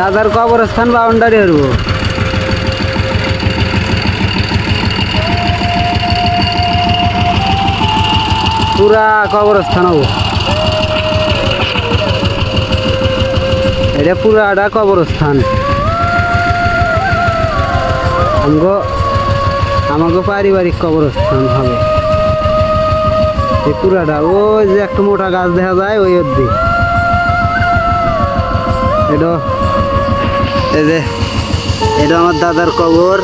দাদার কবরস্থান বাউন্ডারি হরবো পুরা কবরস্থান হব এটা পুরাটা কবরস্থান। আমাকে পারিবারিক কবরস্থান হবে। পুরাটা, ওই যে একটা মোটা গাছ দেখা যায়, ওই অব্দি এটা এই যে, এটা আমার দাদার কবর।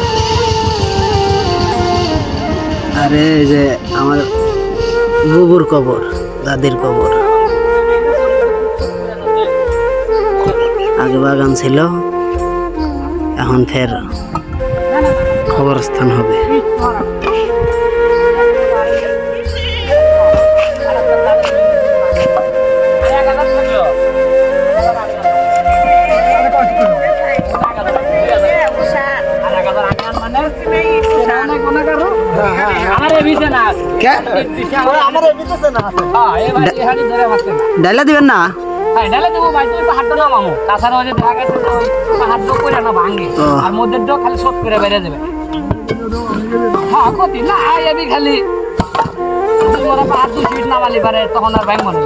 আরে এই যে আমার বুবুর কবর, দাদির কবর। আগে বাগান ছিল, এখন ফের কবরস্থান হবে। ডাইলা দিবেন না? ও। আর মধ্যে খালি শোধ করে বেড়ে যাবে হ্যাঁ ক্ষতি না আমি খালি মনে হাত দুই ফিট নামালি পারে তখন আর ভাই মনে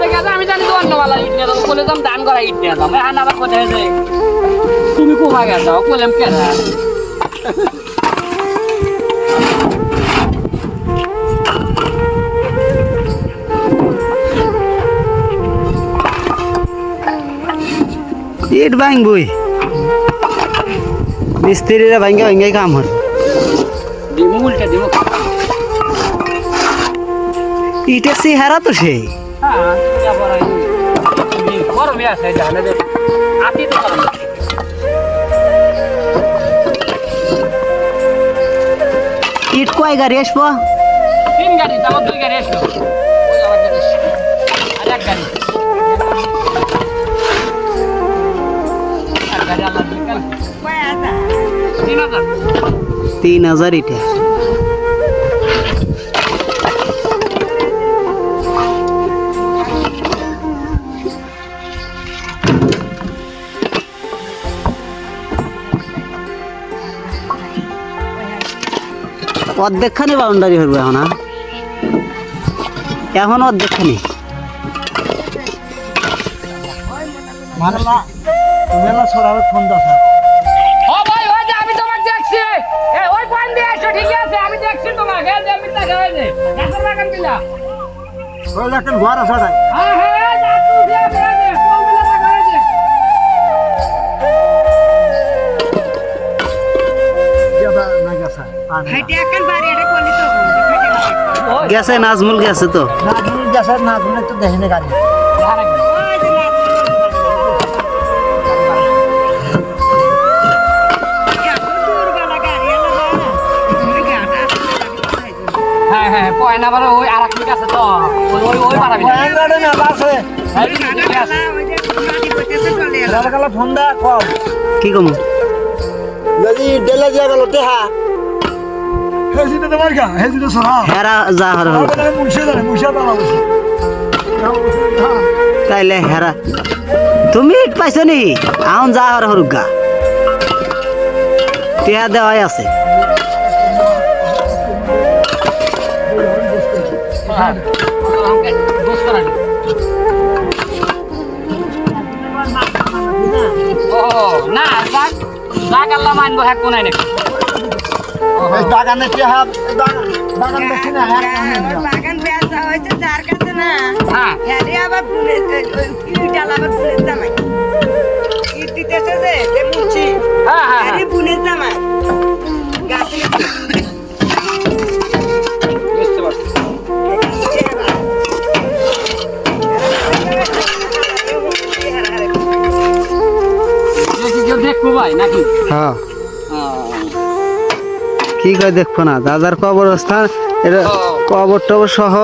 জায়গা বাড়ার মধ্যে গেছে? আমি জানি তো অন্যবেলা ইট নিয়ে যাব। বলে তো দান করা ইট নিয়ে যাব। এখন আবার কোথায় যে? তুমি কোথায় গেছো? কেন ইট ভাঙবই। মিস্ত্রিরা ভাঙ্গা কাম হল চেহারা তো সেই। গরমে আছে জানে যে আতি তো গরম ইট কয় গাড়ি আসব? তিন গাড়ি আমার দুই গাড়ি আর এক তিন হাজার ইটে। অর্ধেকখানি বাউন্ডারি হইব এখন আর। এখন অর্ধেকখানি। মারলা মেলা গেছা গেছে নাজমুল গেছে তো। না তুমি গেছে না তুমি তো দেখিনি গাড়ি। হ্যাঁ হ্যাঁ পয়েন্ট আবার ওই আর এক আছে তো। ওই ওই ওই পারাবি না গাড়ি না বাসে এই যে ঠিক আছে। ফোন দা কম কি কম? যদি ডেলে দিয়া গেল টেহা। হেজি তো তোমার গা হেজি তো সরা হেরা যা হর হল আমি মুছে দাঁড়ে মুছে দাঁড়া বসে তাইলে হেরা তুমি ইট পাইছো নি আউন যা হর হরুক গা টিয়া দেওয়াই আছে। নি। ও না যাক যাক আল্লাহ মানবো হ্যাঁ কোনায় নাকি? বাগানে টেহা বাগান বাগান না হ্যাঁ বাগান বেচা হয়েছে যার কাছে না হ্যাঁ। আবার ইটাল আবার জামাই। কি করে দেখব না। দাদার কবরস্থান এটা। কবর টবর সহ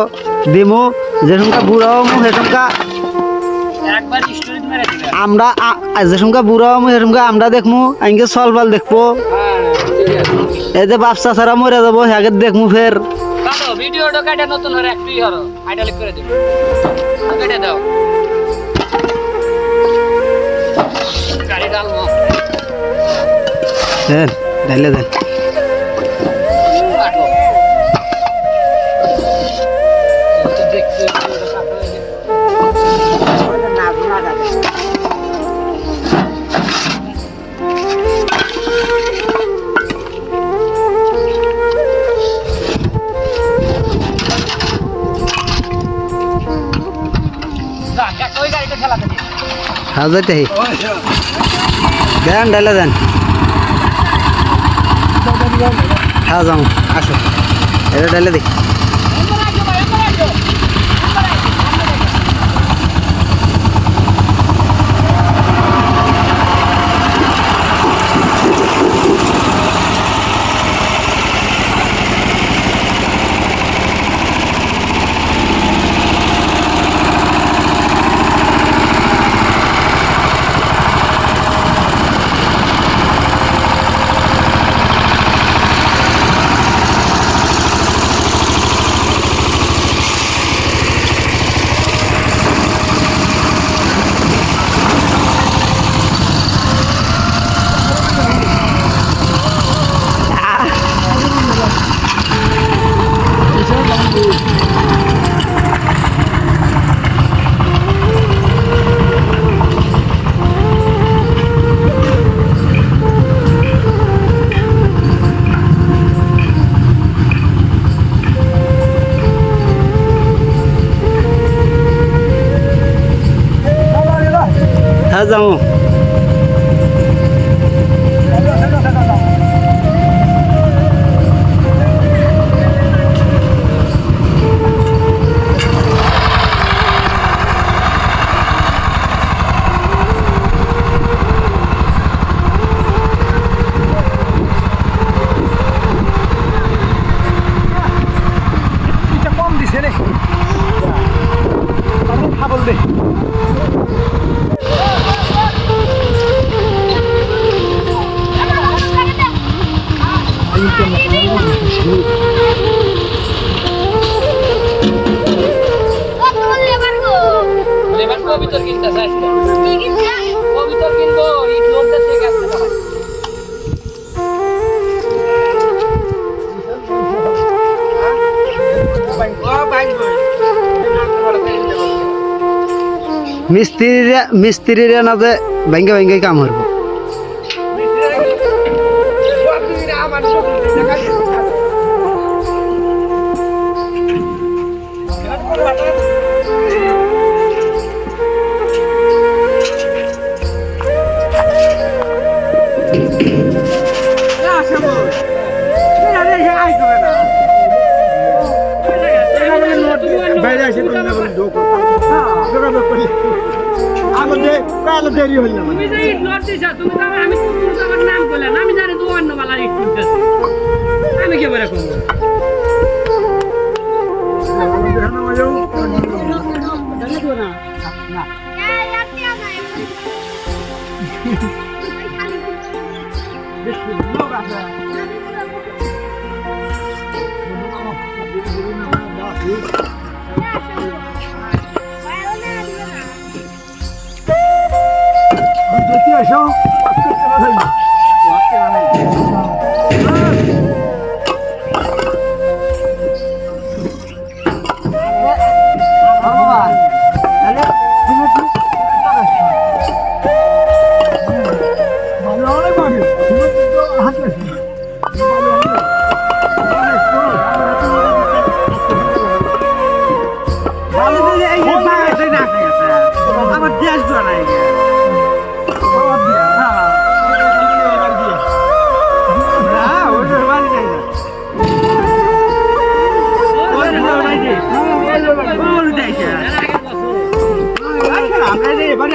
দিমু। যেসমকা বুড়া হমু সেসমকা একবার স্টোরি মেরে দিবে আমরা যেসমকা বুড়া হমু সেসমকা আমরা দেখমু। আইনকে সলবাল দেখব। হ্যাঁ এই যে বাপসা ছাড়া মরে যাব হ্যাগে দেখমু ফের। ভিডিওটা কাটে নতুন একটুই করে দিবি। কেটে দাও। গাড়ি ডালবো দেন ঢাইলে দেন। হ্যাঁ যাইতে দেন ঢাইলে দেন। হ্যাঁ যাও আসো। এটা ঢাইলে দেখি মিস্ত্রিরা মিস্ত্রিরা না যে ভেঙ্গে ভেঙ্গে কাম করব। কাল দেরি হইল না আমি নাম করলে না আমি কি করে করব? দেখি Thank you.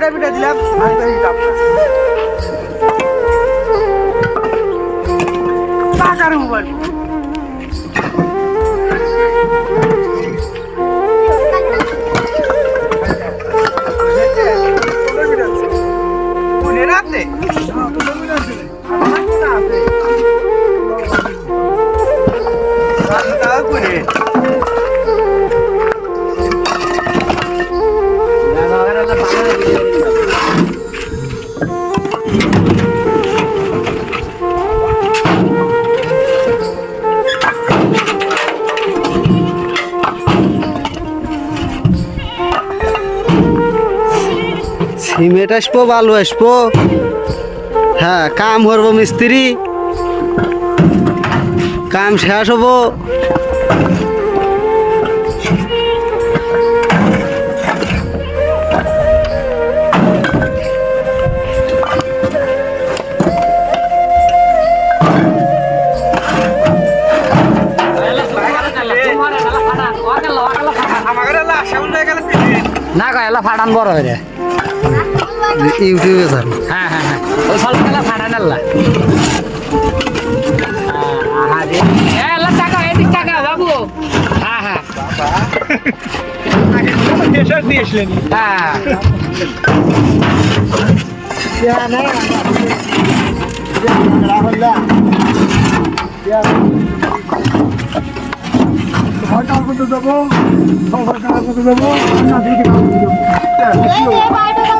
আটশোটা পিঠা দিলাম। আমি মনে রাখতে সিমেন্ট আসব, বালু আসব। হ্যাঁ কাম করব মিস্ত্রি। কাম শেষ হব। না কয় এলা ফাটান বড় হয়ে রে ইউটিউবে স্যার হ্যাঁ হ্যাঁ হ্যাঁ। ওই স্বল্প এলা ফাটান এলা এলা টাকা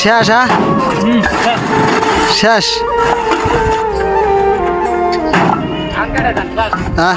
শেষ হ্যাঁ? শেষ। যান। হ্যাঁ।